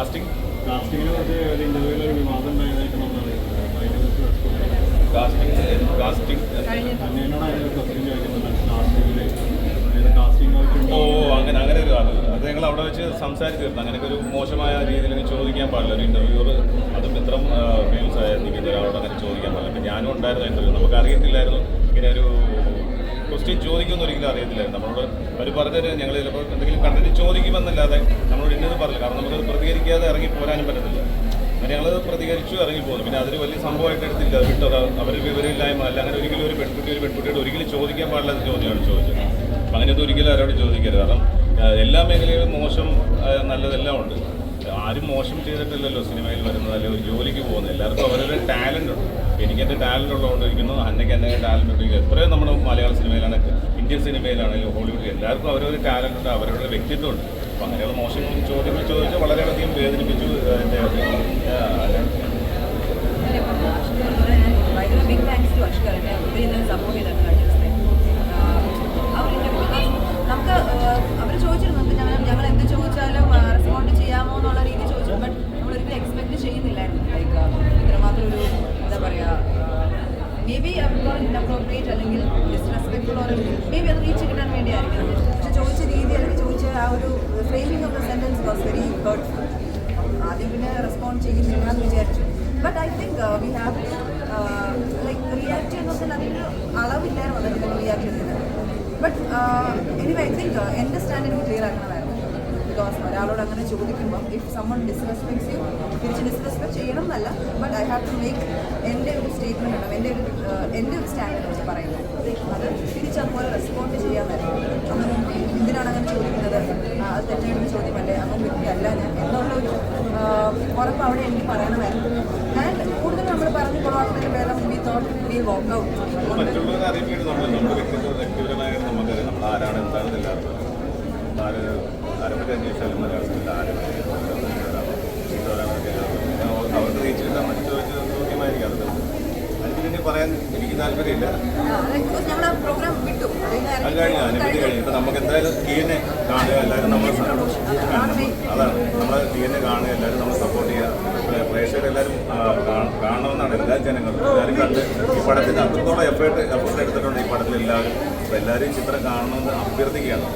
Casting കാസ്റ്റിങ്ങിനെ കുറിച്ച് ഒരു ഇന്റർവ്യൂവിൽ ഒരു വിവാദം ഉണ്ടായതായിട്ട് നമ്മൾ അറിയുന്നത് അപ്പോൾ അതിനെക്കുറിച്ച് response കാസ്റ്റിംഗ് കാസ്റ്റിംഗ് ക്വസ്റ്റ്യൻ ചോദിക്കുന്നുണ്ട്. ഓ അങ്ങനെ അങ്ങനെ ഒരു അത് അത് ഞങ്ങൾ അവിടെ വെച്ച് സംസാരിച്ച് തീർന്നു. അങ്ങനെയൊക്കെ ഒരു മോശമായ രീതിയിൽ ചോദിക്കാൻ പാടില്ല. ഒരു ഇന്റർവ്യൂർ അതും ഇത്രയും ഫേമസ് ആയ നിൽക്കുന്ന ഒരാളോട് അങ്ങനെ ചോദിക്കാൻ പാടില്ല. അപ്പം ഞാനും ഉണ്ടായിരുന്നു ഇന്റർവ്യൂ നമുക്ക് അറിയത്തില്ലായിരുന്നു ഇങ്ങനെ ഒരു ക്വസ്റ്റ്യൻ ചോദിക്കുമെന്ന് ഒരിക്കലും അറിയത്തില്ലായിരുന്നു. നമ്മളോട് അവർ പറഞ്ഞത് ഞങ്ങൾ ചിലപ്പോൾ എന്തെങ്കിലും കണ്ടന്റ് ചോദിക്കുമെന്നല്ലാതെ നമ്മളോട് ഇന്നത് പറഞ്ഞില്ല. കാരണം നമുക്കത് പ്രതികരിക്കാതെ ഇറങ്ങി പോരാനും പറ്റത്തില്ല. അങ്ങനെ ഞങ്ങൾ പ്രതികരിച്ചു ഇറങ്ങി പോകുന്നു പിന്നെ അതൊരു വലിയ സംഭവമായിട്ട് എടുത്തില്ല. വിട്ടോ അവർ വിവരമില്ലായ്മ. അല്ല അങ്ങനെ ഒരിക്കലും ഒരു പെൺകുട്ടി ഒരു പെൺകുട്ടിയോട് ഒരിക്കലും ചോദിക്കാൻ പാടില്ലാത്ത ചോദ്യമാണ് ചോദിച്ചത്. അപ്പം അങ്ങനെയൊന്നും ഒരിക്കലും ആരോട് ചോദിക്കരുത്. കാരണം എല്ലാ മേഖലയിലും മോശം നല്ലതെല്ലാം ഉണ്ട്. ആരും മോശം ചെയ്തിട്ടില്ലല്ലോ സിനിമയിൽ വരുന്നത് അല്ലെങ്കിൽ ഒരു ജോലിക്ക് പോകുന്നത്. എല്ലാവർക്കും അവരുടെ ടാലന്റ് ഉണ്ട്. എനിക്ക് എന്റെ ടാലന്റ് ഉള്ളതുകൊണ്ടിരിക്കുന്നു അന്നയ്ക്ക് എന്റെ ടാലന്റ് ഉണ്ട്. എത്രയോ നമ്മുടെ മലയാള സിനിമയിലാണ് ഇന്ത്യൻ സിനിമയിലാണെങ്കിലും ഹോളിവുഡ് എല്ലാവർക്കും അവരൊരു ടാലന്റ് ഉണ്ട് അവരവരുടെ വ്യക്തിത്വം ഉണ്ട്. അപ്പോൾ അങ്ങനെയുള്ള മോശം ചോദ്യം ചോദിച്ചാൽ വളരെയധികം വേദനിപ്പിച്ചു എന്റെ ബി ഇൻഅപ്രോപ്രിയേറ്റ് അല്ലെങ്കിൽ ഡിസ്റെസ്പെക്ട്ഫുൾ ഓർ മേ ബി അത് റീച്ച് കിട്ടാൻ വേണ്ടിയായിരിക്കണം പക്ഷെ ചോദിച്ച രീതി അല്ലെങ്കിൽ ചോദിച്ച ആ ഒരു framing of the sentence was very hurtful ആദ്യം പിന്നെ റെസ്പോണ്ട് ചെയ്യുന്നില്ല എന്ന് വിചാരിച്ചു but I think we have like react ചെയ്യുന്നതിൽ അതിനൊരു അളവില്ലായിരുന്നു അതിന് റിയാക്ട് ചെയ്യുന്നത്. ബട്ട് എനിവേ ഐ തിങ്ക് എന്റെ സ്റ്റാൻഡ് എനിക്ക് ക്ലിയർ ആക്കണമായിരുന്നു. ബിക്കോസ് ഒരാളോട് അങ്ങനെ ചോദിക്കുമ്പോൾ ഇഫ് സമ്മൺ ഡിസ്റെസ്പെക്ട്സ് യു തിരിച്ച് ഡിസ്റെസ്പെക്ട് ചെയ്യണം എന്നല്ല but I have to make എന്റെ ഒരു സ്റ്റേറ്റ്മെന്റ് വേണം എന്റെ ഒരു എന്റെ ഒരു സ്റ്റാൻഡ് എന്ന് പറയുന്നത്. അത് തിരിച്ചതുപോലെ റെസ്പോണ്ട് ചെയ്യാമായിരുന്നു അപ്പം എന്തിനാണ് അങ്ങനെ ചോദിക്കുന്നത്? അത് തെറ്റായിട്ടുള്ള ചോദ്യമല്ലേ? അപ്പം വ്യക്തിയല്ല ഞാൻ എന്നുള്ള ഒരു ഉറപ്പ് അവിടെ എനിക്ക് പറയണമായിരുന്നു ആൻഡ് കൂടുതൽ നമ്മൾ പറഞ്ഞു കൊളാക്കുന്നതിന് പേരം we thought we walk out ആരാണ് ആരും അവർക്ക് റീച്ച് കിട്ടാൻ വേണ്ടി ചോദിച്ച ചോദ്യമായിരിക്കും അത് അതിന് പിന്നെ പറയാൻ എനിക്ക് താല്പര്യമില്ല. അത് കഴിഞ്ഞു അനുമതി കഴിഞ്ഞു ഇപ്പം നമുക്ക് എന്തായാലും ടി എന്നെ കാണുക എല്ലാവരും നമ്മൾ അതാണ്. നമ്മൾ ടി എന്നെ കാണുക എല്ലാവരും നമ്മൾ സപ്പോർട്ട് ചെയ്യുക. പ്രേക്ഷകരെല്ലാവരും കാണണമെന്നാണ് എല്ലാ ജനങ്ങളും എല്ലാവരും കണ്ട് ഈ പടത്തിന് അത്രത്തോളം എഫേർട്ട് എഫേർട്ട് എടുത്തിട്ടുണ്ട് ഈ പടത്തിൽ എല്ലാവരും. അപ്പോൾ എല്ലാവരും ചിത്രം കാണണമെന്ന് അഭ്യർത്ഥിക്കുകയാണ്